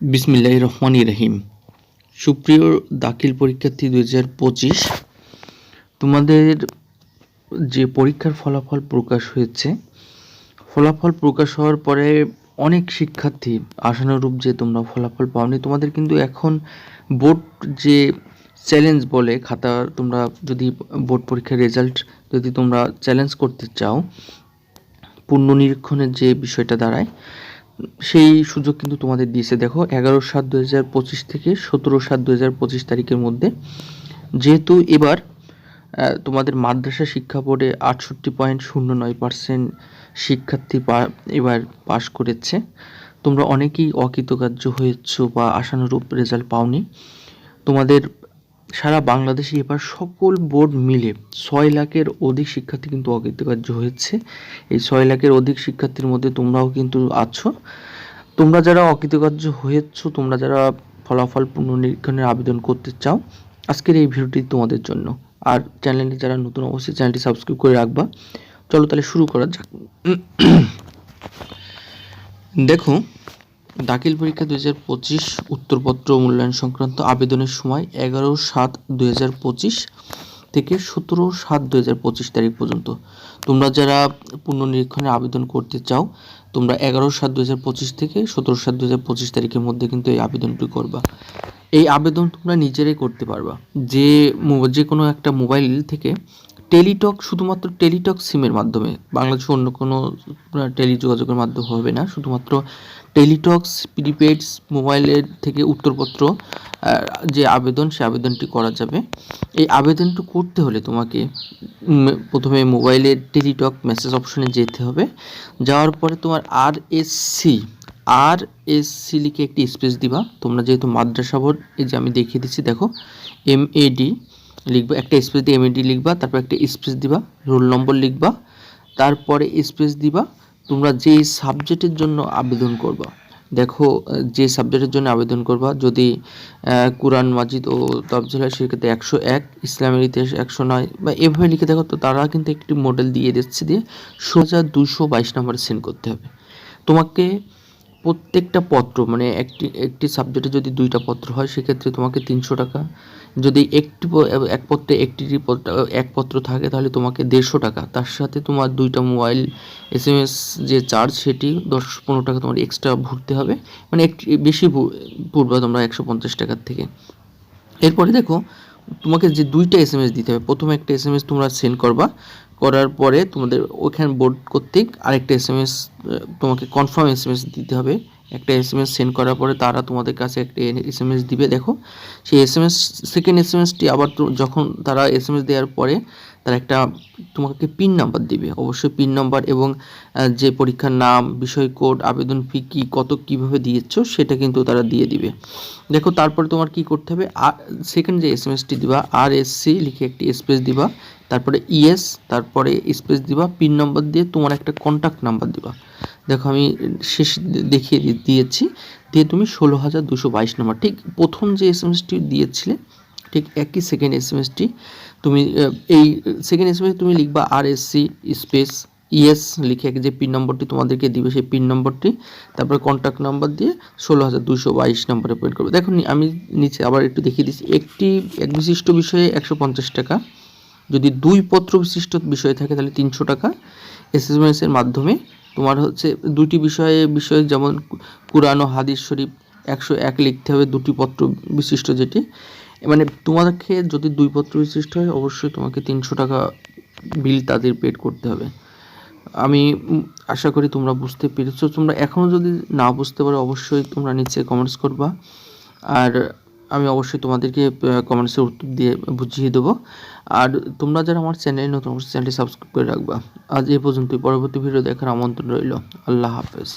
বিসমিল্লাহ রহমান রহিম সুপ্রিয় দাখিল পরীক্ষার্থী দু হাজার পঁচিশ, তোমাদের যে পরীক্ষার ফলাফল প্রকাশ হয়েছে, ফলাফল প্রকাশ হওয়ার পরে অনেক শিক্ষার্থী আশানুরূপ যে তোমরা ফলাফল পাওনি, তোমাদের কিন্তু এখন বোর্ড যে চ্যালেঞ্জ বলে খাতা, তোমরা যদি বোর্ড পরীক্ষার রেজাল্ট যদি তোমরা চ্যালেঞ্জ করতে চাও পুনর্নিরীক্ষণের যে বিষয়টা দাঁড়ায় সেই সুযোগ কিন্তু তোমাদের দিয়েছে। দেখো, এগারো সাত দু হাজার পঁচিশ থেকে সতেরো সাত দু হাজার পঁচিশ তারিখের মধ্যে যেহেতু এবার তোমাদের মাদ্রাসা শিক্ষা বোর্ডে আটষট্টি পয়েন্ট শূন্য নয় পার্সেন্ট শিক্ষার্থী এবার পাশ করেছে। তোমরা অনেকেই অকৃতকার্য হয়েছ বা আশানুরূপ রেজাল্ট পাওনি। তোমাদের সারা বাংলাদেশে এবার সকল বোর্ড মিলে ছয় লাখের অধিক শিক্ষার্থী কিন্তু অকৃতকার্য হয়েছে। এই ছয় লাখের অধিক শিক্ষার্থীর মধ্যে তোমরাও কিন্তু আছো। তোমরা যারা অকৃতকার্য হয়েছ, তোমরা যারা ফলাফল পুনর্নিরীক্ষণের আবেদন করতে চাও, আজকের এই ভিডিওটি তোমাদের জন্য। আর চ্যানেলটি যারা নতুন অবশ্যই চ্যানেলটি সাবস্ক্রাইব করে রাখবা। চলো তাহলে শুরু করা যাক। দেখো দাখিল পরীক্ষা দু হাজার পঁচিশ উত্তরপত্র মূল্যায়ন সংক্রান্ত আবেদনের সময় এগারো সাত দুই হাজার পঁচিশ থেকে সতেরো সাত দুই হাজার পঁচিশ তারিখ পর্যন্ত। তোমরা যারা পুনর্নিরীক্ষণে আবেদন করতে চাও, তোমরা এগারো সাত দু হাজার পঁচিশ থেকে সতেরো সাত দু হাজার পঁচিশ তারিখের মধ্যে কিন্তু এই আবেদনটি করবা। এই আবেদন তোমরা নিজেরাই করতে পারবা। যে যে কোনো একটা মোবাইল থেকে টেলিটক, শুধুমাত্র টেলিটক সিমের মাধ্যমে। বাংলাদেশে অন্য কোনো টেলি যোগাযোগের মাধ্যমে হবে না। শুধুমাত্র টেলিটক্স প্রিপেড মোবাইলের থেকে উত্তরপত্র যে আবেদন, সে আবেদনটি করা যাবে। এই আবেদনটি করতে হলে তোমাকে প্রথমে মোবাইলের টেলিটক মেসেজ অপশনে যেতে হবে। যাওয়ার পরে তোমার R S C R S C লিখে একটি স্পেস দিবা। তোমরা যেহেতু মাদ্রাসা বোর্ড, এই যে আমি দেখিয়ে দিচ্ছি, দেখো এম এ ডি লিখবা, একটা স্পেস দিয়ে এম এ ডি লিখবা, তারপর একটা স্পেস দিবা রোল নম্বর লিখবা, তারপরে স্পেস দিবা, তোমরা যে সাবজেক্টের জন্য আবেদন করবা। দেখো, যে সাবজেক্টের জন্য আবেদন করবা, যদি কোরআন, মাজিদ ও তফজিল হয়, সেক্ষেত্রে একশো এক, ইসলামের ইতিহাস একশো নয়, বা এভাবে লিখে দেখো, তো তারা কিন্তু একটি মডেল দিয়ে দিচ্ছে দিয়ে সোজা দুশো বাইশ নম্বরে সেন্ড করতে হবে। তোমাকে প্রত্যেকটা পত্র মানে একটি একটি সাবজেক্টে যদি দুইটা পত্র হয়, সেক্ষেত্রে তোমাকে তিনশো টাকা। যদি একটি এক পত্রে একটি এক পত্র থাকে, তাহলে তোমাকে দেড়শো টাকা। তার সাথে তোমার দুইটা মোবাইল এস এম এস যে চার্জ সেটি দশ, পনেরো টাকা তোমার এক্সট্রা ভরতে হবে। মানে একটি, বেশি পড়বে তোমরা একশো পঞ্চাশ টাকার থেকে। এরপরে দেখো, তোমাকে যে দুইটা এস এম এস দিতে হবে, প্রথমে একটা এস এম এস তোমরা সেন্ড করবা। করার পরে তোমাদের ওইখানে বোর্ড কর্তৃক আরেকটা এস এম এস তোমাকে কনফার্ম এস এম এস দিতে হবে। একটা এস এম এস সেন্ড করার পরে তারা তোমাদের কাছে একটা এস এম এস দিবে, দেখো। সেই S M S second S M ST আবার যখন তারা এস এম এস দেওয়ার পরে তারা একটা তোমাকে পিন নাম্বার দিবে। অবশ্যই পিন নাম্বার এবং যে পরীক্ষার নাম, বিষয় কোড, আবেদন ফি কী, কত কীভাবে দিয়েছ, সেটা কিন্তু তারা দিয়ে দিবে। দেখো, তারপরে তোমার কি করতে হবে? আর সেকেন্ড যে এস এম এসটি দিবা আর এস সি লিখে একটি স্পেস দিবা, তারপরে ইএস তারপরে স্পেস দিবা পিন নম্বর দিয়ে তোমার একটা কন্ট্যাক্ট নাম্বার দিবা। দেখো, আমি শেষ দেখিয়ে দিয়েছি। দিয়ে তুমি ষোলো হাজার দুশো বাইশ নম্বর ঠিক? প্রথম যে এস এম এসটি দিয়েছিলে ঠিক একই সেকেন্ড এস এম এসটি তুমি এই সেকেন্ড এস এম এস তুমি লিখবা R S C space yes লিখে যে পিন নম্বরটি তোমাদেরকে দিবে সেই পিন নম্বরটি তারপরে কন্ট্যাক্ট নাম্বার দিয়ে ষোলো হাজার দুশো বাইশ নম্বরে পেড করবে। দেখো আমি নিচে আবার একটু দেখিয়ে দিচ্ছি। একটি, এক বিশিষ্ট বিষয়ে একশো পঞ্চাশ টাকা। যদি দুই পত্র বিশিষ্ট বিষয় থাকে তাহলে তিনশো টাকা। এস এম এর মাধ্যমে তোমার হচ্ছে দুটি বিষয়ে, বিষয় যেমন কোরআন ও হাদিস শরীফ একশো এক লিখতে হবে দুটি পত্র বিশিষ্ট যেটি। মানে তোমাদেরকে যদি দুই পত্র বিশিষ্ট হয়, অবশ্যই তোমাকে তিনশো টাকা বিল তাদের পেড করতে হবে। আমি আশা করি তোমরা বুঝতে পেরেছ। তোমরা এখনও যদি না বুঝতে পারো, অবশ্যই তোমরা নিচে কমেন্টস করবা। আর আমি অবশ্যই তোমাদেরকে কমেন্টসের উত্তর দিয়ে বুঝিয়ে দেবো। আর তোমরা যারা আমার চ্যানেল নতুন, অবশ্যই চ্যানেলটি সাবস্ক্রাইব করে রাখবা। আজ এই পর্যন্তই। পরবর্তী ভিডিও দেখার আমন্ত্রণ রইল। আল্লাহ হাফেজ।